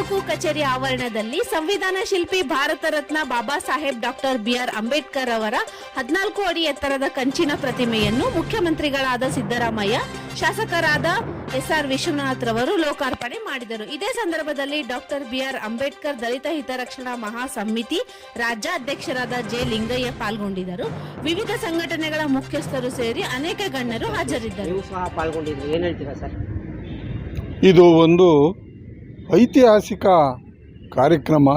ಕಚೇರಿ ಆವರಣದಲ್ಲಿ ಸಂವಿಧಾನ ಶಿಲ್ಪಿ Bharata Ratna Baba Saheb doctor B R Ambedkar ಅವರ ಹದಿನಾಲ್ಕು ಅಡಿ ಎತ್ತರದ ಕಂಚಿನ ಪ್ರತಿಮೆಯನ್ನು ಮುಖ್ಯಮಂತ್ರಿಗಳಾದ ಸಿದ್ದರಾಮಯ್ಯ ಶಾಸಕರಾದ ಎಸ್ಆರ್ ವಿಶ್ವನಾಥ್ ರವರು ಲೋಕಾರ್ಪಣೆ ಮಾಡಿದರು. ಇದೇ ಸಂದರ್ಭದಲ್ಲಿ ಡಾಕ್ಟರ್ ಬಿಆರ್ ಅಂಬೇಡ್ಕರ್ ದಲಿತ ಹಿತರಕ್ಷಣಾ ಮಹಾ ಸಮಿತಿ ರಾಜ್ಯಾಧ್ಯಕ್ಷರಾದ ಜೆ ಲಿಂಗಯ್ಯ ಪಾಲ್ಗೊಂಡಿದ್ದರು. ವಿವಿಧ ಸಂಘಟನೆಗಳ ಮುಖ್ಯಸ್ಥರು ಸೇರಿ ಅನೇಕ ಗಣ್ಯರು ಹಾಜರಿದ್ದರು. ನೀವು ಸಹ ಪಾಲ್ಗೊಂಡಿದ್ರಿ. ಏನು ಹೇಳ್ತೀರಾ ಸರ್? ಇದು ಒಂದು ಐತಿಹಾಸಿಕ ಕಾರ್ಯಕ್ರಮ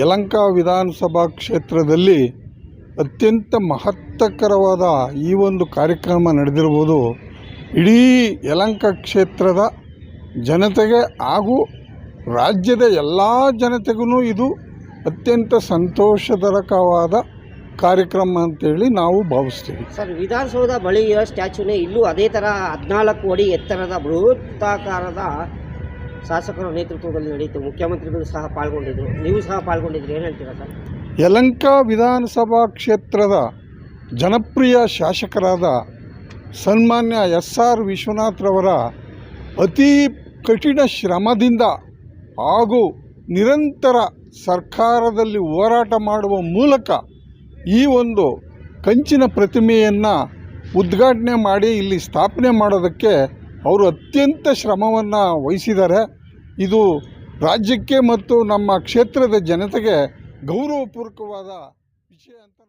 ಯಲಂಕ ವಿಧಾನಸಭಾ ಕ್ಷೇತ್ರದಲ್ಲಿ ಅತ್ಯಂತ ಮಹತ್ತಕರವಾದ ಈ ಒಂದು ಕಾರ್ಯಕ್ರಮ ನಡೆದಿರ್ಬೋದು. ಇಡೀ ಯಲಂಕ ಕ್ಷೇತ್ರದ ಜನತೆಗೆ ಹಾಗೂ ರಾಜ್ಯದ ಎಲ್ಲ ಜನತೆಗೂ ಇದು ಅತ್ಯಂತ ಸಂತೋಷದರಕವಾದ ಕಾರ್ಯಕ್ರಮ ಅಂತೇಳಿ ನಾವು ಭಾವಿಸ್ತೀವಿ. ಸರ್, ವಿಧಾನಸೌಧ ಬಳಿಯ ಸ್ಟ್ಯಾಚುನೇ ಇಲ್ಲೂ ಅದೇ ಥರ ಹದಿನಾಲ್ಕು ಅಡಿ ಎತ್ತರದ ಬೃಹತ್ತಾಕಾರದ ಶಾಸಕರ ನೇತೃತ್ವದಲ್ಲಿ ನಡೆಯಿತು, ಮುಖ್ಯಮಂತ್ರಿಗಳು ಸಹ ಪಾಲ್ಗೊಂಡಿದ್ದರು. ನೀವು ಸಹ ಪಾಲ್ಗೊಂಡಿದ್ರಿ ಏನು ಹೇಳ್ತೀರಾ ಸರ್? ಯಲಂಕ ವಿಧಾನಸಭಾ ಕ್ಷೇತ್ರದ ಜನಪ್ರಿಯ ಶಾಸಕರಾದ ಸನ್ಮಾನ್ಯ ಎಸ್ ಆರ್ ವಿಶ್ವನಾಥ್ರವರ ಅತಿ ಕಠಿಣ ಶ್ರಮದಿಂದ ಹಾಗೂ ನಿರಂತರ ಸರ್ಕಾರದಲ್ಲಿ ಹೋರಾಟ ಮಾಡುವ ಮೂಲಕ ಈ ಒಂದು ಕಂಚಿನ ಪ್ರತಿಮೆಯನ್ನು ಉದ್ಘಾಟನೆ ಮಾಡಿ ಇಲ್ಲಿ ಸ್ಥಾಪನೆ ಮಾಡೋದಕ್ಕೆ ಅವರು ಅತ್ಯಂತ ಶ್ರಮವನ್ನು ವಹಿಸಿದ್ದಾರೆ. ಇದು ರಾಜ್ಯಕ್ಕೆ ಮತ್ತು ನಮ್ಮ ಕ್ಷೇತ್ರದ ಜನತೆಗೆ ಗೌರವಪೂರ್ವಕವಾದ ವಿಷಯ ಅಂತ